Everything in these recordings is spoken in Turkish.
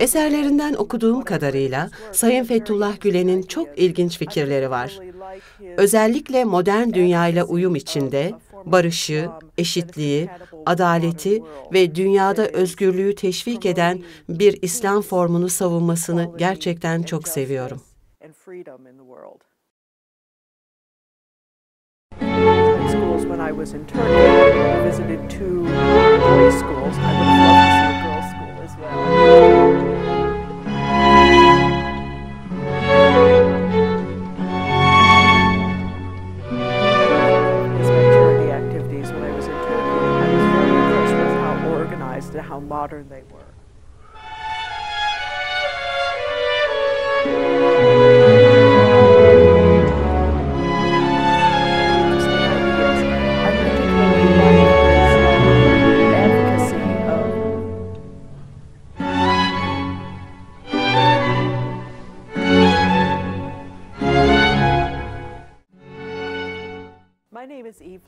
Eserlerinden okuduğum kadarıyla Sayın Fethullah Gülen'in çok ilginç fikirleri var. Özellikle modern dünyayla uyum içinde barışı, eşitliği, adaleti ve dünyada özgürlüğü teşvik eden bir İslam formunu savunmasını gerçekten çok seviyorum. schools when I was in Turkey. I visited two boys' schools. How organized and how modern they were.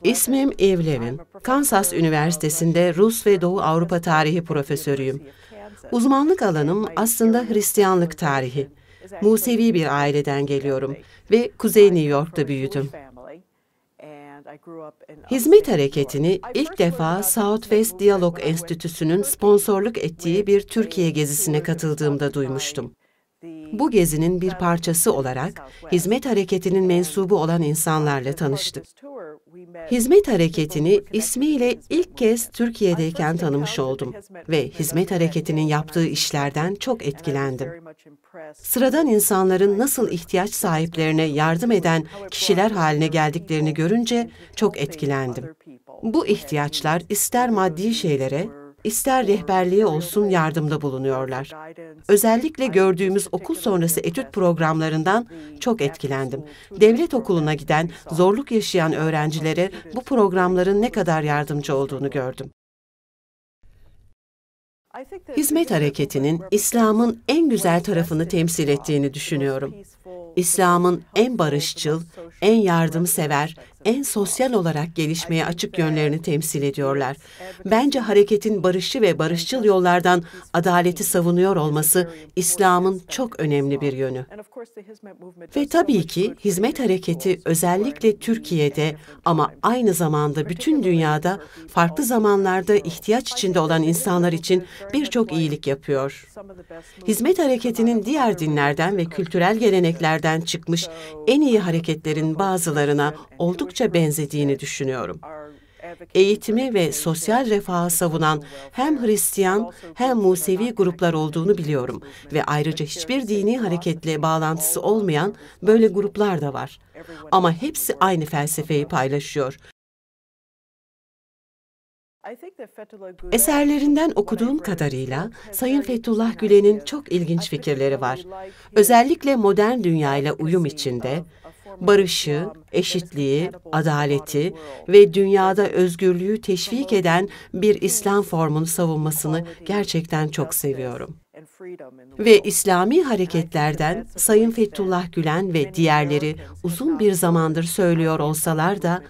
İsmim Eve Levin. Kansas Üniversitesi'nde Rus ve Doğu Avrupa Tarihi profesörüyüm. Uzmanlık alanım aslında Hristiyanlık tarihi. Musevi bir aileden geliyorum ve Kuzey New York'ta büyüdüm. Hizmet hareketini ilk defa Southwest Diyalog Enstitüsü'nün sponsorluk ettiği bir Türkiye gezisine katıldığımda duymuştum. Bu gezinin bir parçası olarak hizmet hareketinin mensubu olan insanlarla tanıştık. Hizmet hareketini ismiyle ilk kez Türkiye'deyken tanımış oldum ve hizmet hareketinin yaptığı işlerden çok etkilendim. Sıradan insanların nasıl ihtiyaç sahiplerine yardım eden kişiler haline geldiklerini görünce çok etkilendim. Bu ihtiyaçlar ister maddi şeylere, ister rehberliğe olsun yardımda bulunuyorlar. Özellikle gördüğümüz okul sonrası etüt programlarından çok etkilendim. Devlet okuluna giden, zorluk yaşayan öğrencilere bu programların ne kadar yardımcı olduğunu gördüm. Hizmet hareketinin İslam'ın en güzel tarafını temsil ettiğini düşünüyorum. İslam'ın en barışçıl, en yardımsever, en sosyal olarak gelişmeye açık yönlerini temsil ediyorlar. Bence hareketin barışçı ve barışçıl yollardan adaleti savunuyor olması İslam'ın çok önemli bir yönü. Ve tabii ki hizmet hareketi özellikle Türkiye'de ama aynı zamanda bütün dünyada farklı zamanlarda ihtiyaç içinde olan insanlar için birçok iyilik yapıyor. Hizmet hareketinin diğer dinlerden ve kültürel geleneklerden çıkmış en iyi hareketlerin bazılarına oldukça benzediğini düşünüyorum. Eğitimi ve sosyal refahı savunan hem Hristiyan hem Musevi gruplar olduğunu biliyorum ve ayrıca hiçbir dini hareketle bağlantısı olmayan böyle gruplar da var. Ama hepsi aynı felsefeyi paylaşıyor. Eserlerinden okuduğum kadarıyla Sayın Fethullah Gülen'in çok ilginç fikirleri var. Özellikle modern dünyayla uyum içinde barışı, eşitliği, adaleti ve dünyada özgürlüğü teşvik eden bir İslam formunu savunmasını gerçekten çok seviyorum. Ve İslami hareketlerden Sayın Fethullah Gülen ve diğerleri uzun bir zamandır söylüyor olsalar da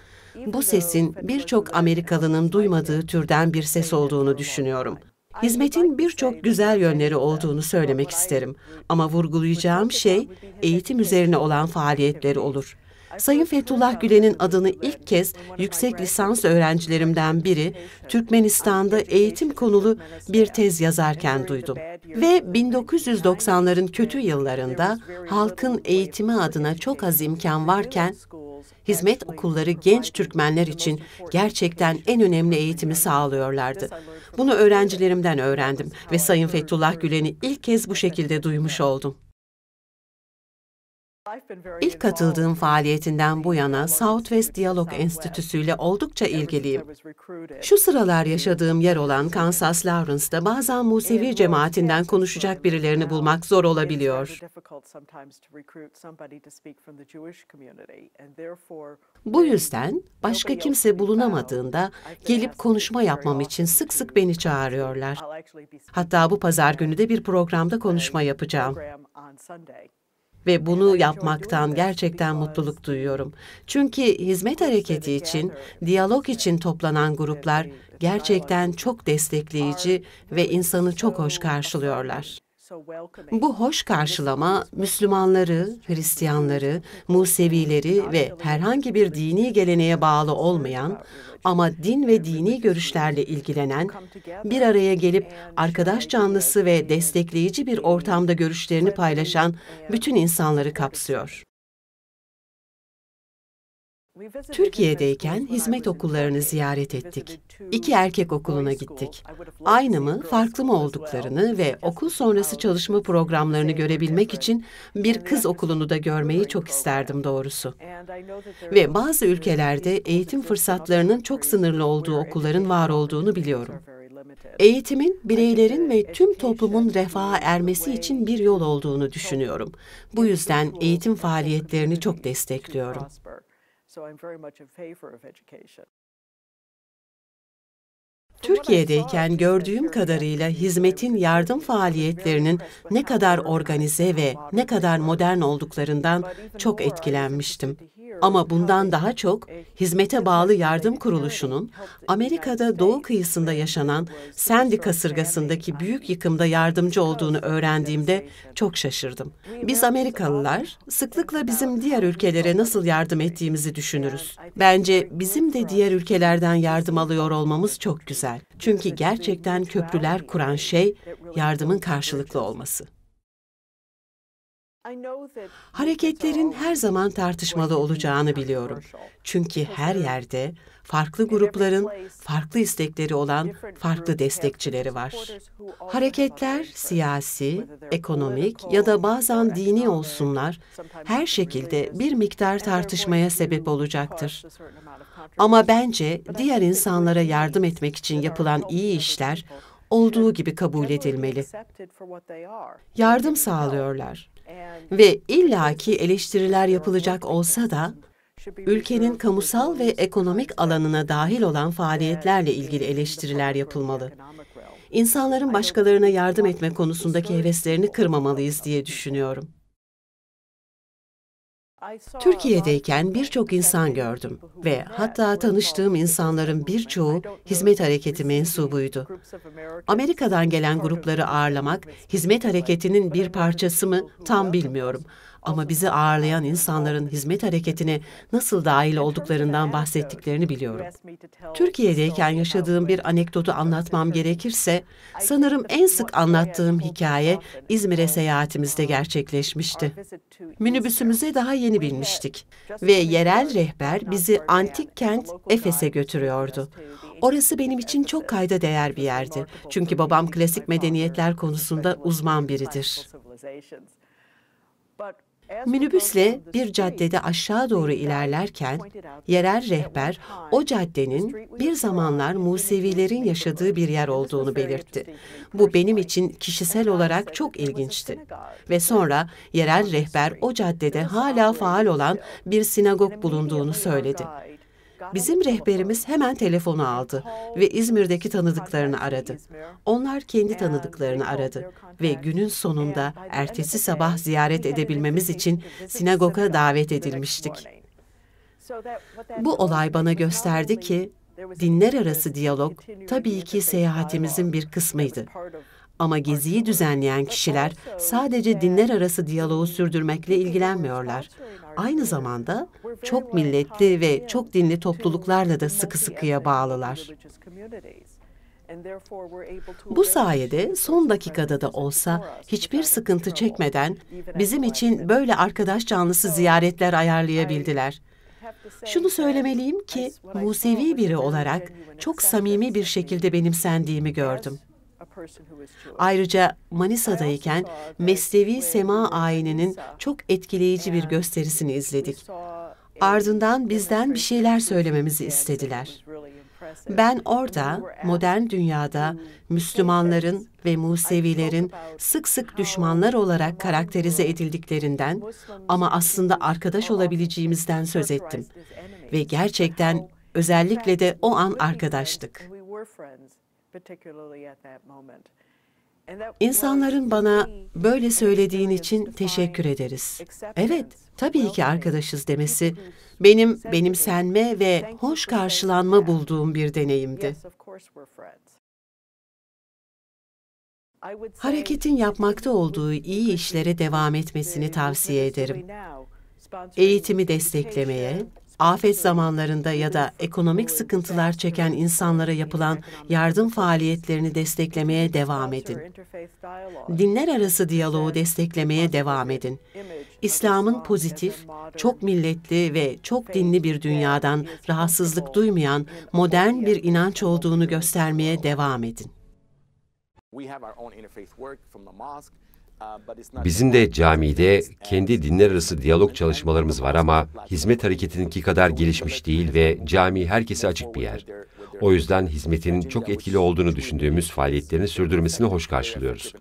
bu sesin birçok Amerikalının duymadığı türden bir ses olduğunu düşünüyorum. Hizmetin birçok güzel yönleri olduğunu söylemek isterim ama vurgulayacağım şey eğitim üzerine olan faaliyetleri olur. Sayın Fethullah Gülen'in adını ilk kez yüksek lisans öğrencilerimden biri Türkmenistan'da eğitim konulu bir tez yazarken duydum. Ve 1990'ların kötü yıllarında halkın eğitimi adına çok az imkan varken hizmet okulları genç Türkmenler için gerçekten en önemli eğitimi sağlıyorlardı. Bunu öğrencilerimden öğrendim ve Sayın Fethullah Gülen'i ilk kez bu şekilde duymuş oldum. İlk katıldığım faaliyetinden bu yana Southwest Diyalog Enstitüsü ile oldukça ilgiliyim. Şu sıralar yaşadığım yer olan Kansas Lawrence'da bazen Musevi cemaatinden konuşacak birilerini bulmak zor olabiliyor. Bu yüzden başka kimse bulunamadığında gelip konuşma yapmam için sık sık beni çağırıyorlar. Hatta bu pazar günü de bir programda konuşma yapacağım. Ve bunu yapmaktan gerçekten mutluluk duyuyorum. Çünkü hizmet hareketi için, diyalog için toplanan gruplar gerçekten çok destekleyici ve insanı çok hoş karşılıyorlar. Bu hoş karşılama Müslümanları, Hristiyanları, Musevileri ve herhangi bir dini geleneğe bağlı olmayan ama din ve dini görüşlerle ilgilenen, bir araya gelip arkadaş canlısı ve destekleyici bir ortamda görüşlerini paylaşan bütün insanları kapsıyor. Türkiye'deyken hizmet okullarını ziyaret ettik. İki erkek okuluna gittik. Aynı mı, farklı mı olduklarını ve okul sonrası çalışma programlarını görebilmek için bir kız okulunu da görmeyi çok isterdim doğrusu. Ve bazı ülkelerde eğitim fırsatlarının çok sınırlı olduğu okulların var olduğunu biliyorum. Eğitimin bireylerin ve tüm toplumun refaha ermesi için bir yol olduğunu düşünüyorum. Bu yüzden eğitim faaliyetlerini çok destekliyorum. So I'm very much in favor of education. Türkiye'deyken gördüğüm kadarıyla hizmetin yardım faaliyetlerinin ne kadar organize ve ne kadar modern olduklarından çok etkilenmiştim. Ama bundan daha çok hizmete bağlı yardım kuruluşunun Amerika'da doğu kıyısında yaşanan Sandy kasırgasındaki büyük yıkımda yardımcı olduğunu öğrendiğimde çok şaşırdım. Biz Amerikalılar sıklıkla bizim diğer ülkelere nasıl yardım ettiğimizi düşünürüz. Bence bizim de diğer ülkelerden yardım alıyor olmamız çok güzel. Çünkü gerçekten köprüler kuran şey yardımın karşılıklı olması. Hareketlerin her zaman tartışmalı olacağını biliyorum. Çünkü her yerde farklı grupların farklı istekleri olan farklı destekçileri var. Hareketler siyasi, ekonomik ya da bazen dini olsunlar, her şekilde bir miktar tartışmaya sebep olacaktır. Ama bence diğer insanlara yardım etmek için yapılan iyi işler olduğu gibi kabul edilmeli. Yardım sağlıyorlar ve illaki eleştiriler yapılacak olsa da ülkenin kamusal ve ekonomik alanına dahil olan faaliyetlerle ilgili eleştiriler yapılmalı. İnsanların başkalarına yardım etme konusundaki heveslerini kırmamalıyız diye düşünüyorum. Türkiye'deyken birçok insan gördüm ve hatta tanıştığım insanların birçoğu hizmet hareketi mensubuydu. Amerika'dan gelen grupları ağırlamak hizmet hareketinin bir parçası mı? tam bilmiyorum ama bizi ağırlayan insanların hizmet hareketine nasıl dahil olduklarından bahsettiklerini biliyorum. Türkiye'deyken yaşadığım bir anekdotu anlatmam gerekirse, sanırım en sık anlattığım hikaye İzmir'e seyahatimizde gerçekleşmişti. Minibüsümüze daha yeni binmiştik ve yerel rehber bizi antik kent Efes'e götürüyordu. Orası benim için çok kayda değer bir yerdi. Çünkü babam klasik medeniyetler konusunda uzman biridir. Minibüsle bir caddede aşağı doğru ilerlerken yerel rehber o caddenin bir zamanlar Musevilerin yaşadığı bir yer olduğunu belirtti. Bu benim için kişisel olarak çok ilginçti. Ve sonra yerel rehber o caddede hala faal olan bir sinagog bulunduğunu söyledi. Bizim rehberimiz hemen telefonu aldı ve İzmir'deki tanıdıklarını aradı. Onlar kendi tanıdıklarını aradı ve günün sonunda ertesi sabah ziyaret edebilmemiz için sinagoga davet edilmiştik. Bu olay bana gösterdi ki dinler arası diyalog tabii ki seyahatimizin bir kısmıydı. Ama geziyi düzenleyen kişiler sadece dinler arası diyaloğu sürdürmekle ilgilenmiyorlar. Aynı zamanda çok milletli ve çok dinli topluluklarla da sıkı sıkıya bağlılar. Bu sayede son dakikada da olsa hiçbir sıkıntı çekmeden bizim için böyle arkadaş canlısı ziyaretler ayarlayabildiler. Şunu söylemeliyim ki Musevi biri olarak çok samimi bir şekilde benimsendiğimi gördüm. Ayrıca Manisa'dayken Mesnevi Sema ayininin çok etkileyici bir gösterisini izledik. Ardından bizden bir şeyler söylememizi istediler. Ben orada modern dünyada Müslümanların ve Musevilerin sık sık düşmanlar olarak karakterize edildiklerinden ama aslında arkadaş olabileceğimizden söz ettim. Ve gerçekten özellikle de o an arkadaştık İnsanların bana böyle söylediğin için teşekkür ederiz. Evet, tabii ki arkadaşız demesi benim benimsenme ve hoş karşılanma bulduğum bir deneyimdi. Hareketin yapmakta olduğu iyi işlere devam etmesini tavsiye ederim. Eğitimi desteklemeye, afet zamanlarında ya da ekonomik sıkıntılar çeken insanlara yapılan yardım faaliyetlerini desteklemeye devam edin. Dinler arası diyaloğu desteklemeye devam edin. İslam'ın pozitif, çok milletli ve çok dinli bir dünyadan rahatsızlık duymayan modern bir inanç olduğunu göstermeye devam edin. Bizim de camide kendi dinler arası diyalog çalışmalarımız var ama hizmet hareketininki kadar gelişmiş değil ve cami herkese açık bir yer. O yüzden hizmetin çok etkili olduğunu düşündüğümüz faaliyetlerini sürdürmesini hoş karşılıyoruz.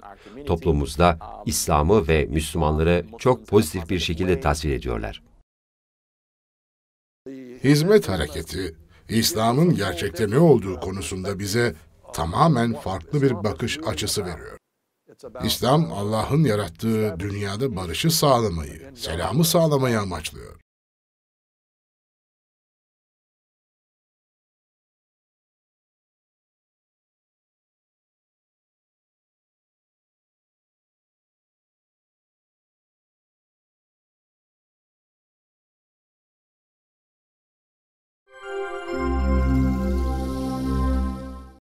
Toplumumuzda İslam'ı ve Müslümanları çok pozitif bir şekilde tasvir ediyorlar. Hizmet hareketi, İslam'ın gerçekte ne olduğu konusunda bize tamamen farklı bir bakış açısı veriyor. İslam, Allah'ın yarattığı dünyada barışı sağlamayı, selamı sağlamayı amaçlıyor.